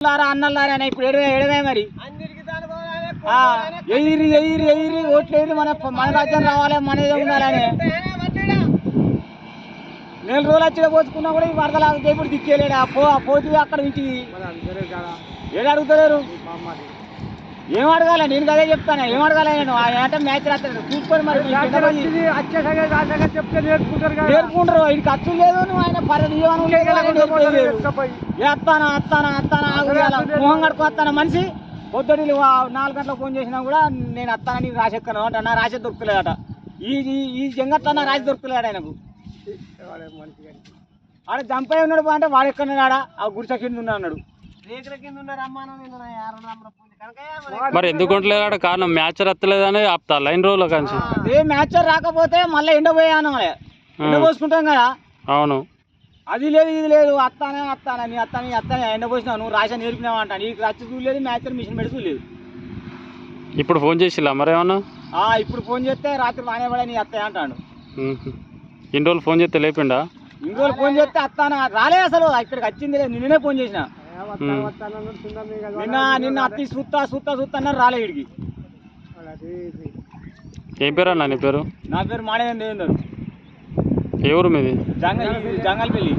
లారా అన్నలారా ఇప్పుడు ఎడవే ఎడవే మరి. ఎయిరి ఎయిరి ఎయిరి ఓట్లు ఎయిరి మన మన రాజ్యం రావాలి మనదే ఉండాలని. నెల రోజులు వచ్చి పోసుకున్నా కూడా ఈ వరదలా ఇప్పుడు దిక్కేలేడు. ఆ పో ఆ అక్కడ ఇంటికి. ఏడు అడుగుతలేరు. ఏం అడగాల? నేను కదే చెప్తాను? ఏం అడగాల నేను? ఆ ఏట మ్యాచ్ రాస్తాడు చూసుకొని మరి చెప్తే నేర్చుకుంటారు నేర్పుకుంటారు ఇది ఖర్చు లేదు నువ్వు ఆయన పర్యటన అత్తానా అత్తానా ఆగుయాల మొహం కడుకో వస్తానా మనిషి? పొద్దుటి నాలుగు గంటలకు ఫోన్ చేసినా కూడా నేను అత్తానా నీకు రాసెక్కను అంట. నా రాసే దొరుకుతలేదట. ఈ ఈ- జంగట్ల నా రాసి దొరుకుతలేడు ఆయనకు. ఆడ చంపే ఉన్నాడు అంటే వాడు ఎక్కడ ఆ గుడిసె కింద ఉన్నాడు మరి? ఎందుకు ఉండలేదు కారణం మ్యాచ్ రత్తలేదని ఆపుతా లైన్ రోజుల కాంచి ఏ మ్యాచ్ రాకపోతే మళ్ళీ ఎండపోయాను ఎండ పోసుకుంటాం కదా. అవును. అది లేదు ఇది లేదు అత్తానే అత్తానే నీ అత్తానే అత్తానే ఎండ పోసినావు నువ్వు రాసా నేర్పినావు అంట. నీకు రచ్చ చూడలేదు మ్యాచ్ మిషన్ పెట్టి చూడలేదు. ఇప్పుడు ఫోన్ చేసిల్లా మరేమన్నా ఇప్పుడు ఫోన్ చేస్తే రాత్రి వానేవాడే నీ అత్తయ్య అంటాడు. ఇన్ని రోజులు ఫోన్ చేస్తే లేపిండా? ఇంకోటి ఫోన్ చేస్తే అత్తాన రాలే అసలు. ఇక్కడికి వచ్చింది లేదు నిన్ననే ఫోన్ చేసిన. నిన్న నిన్న అత్తి సుత్తా సుత్తా సుత్తా అన్నారు రాలే ఇడికి ఏం పేరు అన్న నీ పేరు? నా పేరు మాణేదం దేవేందర్ ఏ ఊరు మీది? జంగల్ జంగల్పల్లి.